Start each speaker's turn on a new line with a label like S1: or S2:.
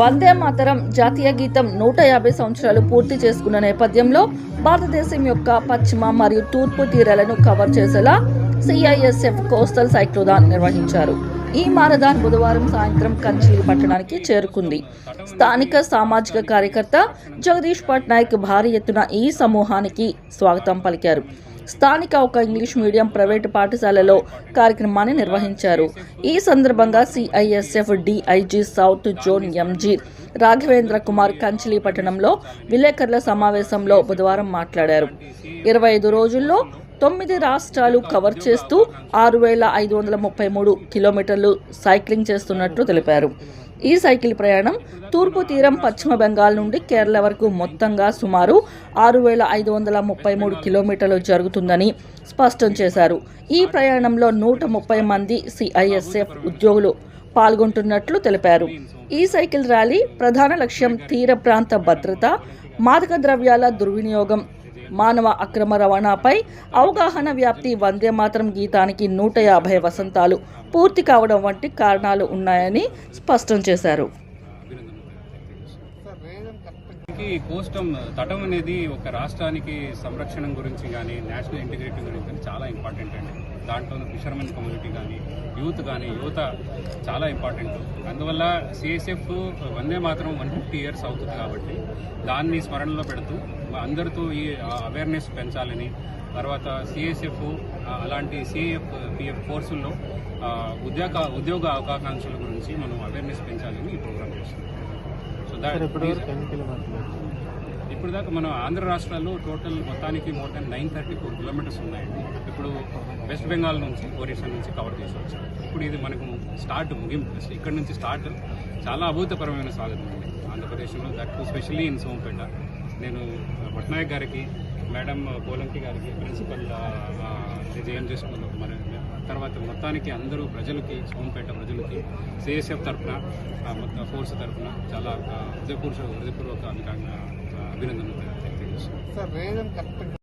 S1: వందే మాతరం జాతీయ గీతం నూట యాభై సంవత్సరాలు పూర్తి చేసుకున్న నేపథ్యంలో భారతదేశం యొక్క పశ్చిమ మరియు తూర్పు తీరాలను కవర్ చేసేలా సిఐఎస్ఎఫ్ కోస్టల్ సైక్లోదాన్ నిర్వహించారు. ఈ మారదాన్ బుధవారం సాయంత్రం కంచీలు పట్టణానికి చేరుకుంది. స్థానిక సామాజిక కార్యకర్త జగదీష్ పట్నాయక్ భారీ ఎత్తున ఈ సమూహానికి స్వాగతం పలికారు. స్థానిక ఒక ఇంగ్లీష్ మీడియం ప్రైవేటు పాఠశాలలో కార్యక్రమాన్ని నిర్వహించారు. ఈ సందర్భంగా CISF DIG south zone MG Raghavendra Kumar కంచిలీపట్టణంలో విలేకరుల సమావేశంలో బుధవారం మాట్లాడారు. ఇరవై ఐదు రోజుల్లో తొమ్మిది రాష్ట్రాలు కవర్ చేస్తూ ఆరు వేల ఐదు వందల ముప్పై మూడు కిలోమీటర్లు సైక్లింగ్ చేస్తున్నట్లు తెలిపారు. ఈ సైకిల్ ప్రయాణం తూర్పు తీరం పశ్చిమ బెంగాల్ నుండి కేరళ వరకు మొత్తంగా సుమారు ఆరు వేల ఐదు వందల ముప్పై మూడు కిలోమీటర్లు జరుగుతుందని స్పష్టం చేశారు. ఈ ప్రయాణంలో నూట ముప్పై మంది సిఐఎస్ఎఫ్ ఉద్యోగులు పాల్గొంటున్నట్లు తెలిపారు. ఈ సైకిల్ ర్యాలీ ప్రధాన లక్ష్యం తీర ప్రాంత భద్రత మాదక ద్రవ్యాల దుర్వినియోగం. మానవ అక్రమ రవాణాపై అవగాహన వ్యాప్తి వందే మాత్రం గీతానికి నూట యాభై వసంతాలు పూర్తి కావడం వంటి కారణాలు ఉన్నాయని స్పష్టం చేశారు.
S2: ఈ తటం అనేది ఒక రాష్ట్రానికి సంరక్షణ గురించి కానీ నేషనల్ ఇంటిగ్రిటీ గురించి కానీ చాలా ఇంపార్టెంట్ అండి. దాంట్లో ఫిషర్మెన్ కమ్యూనిటీ కానీ యూత్ కానీ యువత చాలా ఇంపార్టెంట్ అందువల్ల సిఎస్ఎఫ్ వందే మాత్రం వన్ ఫిఫ్టీ ఇయర్స్ అవుతుంది కాబట్టి దాన్ని స్మరణలో పెడుతూ అందరితో ఈ అవేర్నెస్ పెంచాలని తర్వాత సిఎస్ఎఫ్ అలాంటి సిఎఫ్ పిఎఫ్ కోర్సుల్లో ఉద్యోగ ఉద్యోగ అవకాశాల గురించి మనం అవేర్నెస్ పెంచాలని ఈ ప్రోగ్రామ్ చేస్తున్నాం. సో దాట్ ఇప్పుడు దాకా ఆంధ్ర రాష్ట్రాల్లో టోటల్ మొత్తానికి more than nine thirty four kilometres ఉన్నాయండి ఇప్పుడు వెస్ట్ బెంగాల్ నుంచి ఒరిస్సా నుంచి కవర్ చేసి వచ్చాం ఇప్పుడు ఇది మనకు స్టార్ట్ ముగింపు. ఇక్కడ నుంచి స్టార్ట్ చాలా అభూతపరమైన సాధన అండి. ఆంధ్రప్రదేశ్లో దట్ స్పెషల్లీ ఇన్ సోంపేట. నేను పట్నాయక్ గారికి మేడం పోలంకి గారికి ప్రిన్సిపల్ జేఎం చేసుకున్నాం మరి తర్వాత మొత్తానికి అందరూ ప్రజలకి సోంపేట ప్రజలకి సిఎస్ఎఫ్ తరఫున మొత్తం ఫోర్స్ తరఫున చాలా ఆ, హృదయపూర్వక హృదయపూర్వక అభినందనలు తెలియజేస్తున్నాను
S3: సార్ రీజన్ కరెక్ట్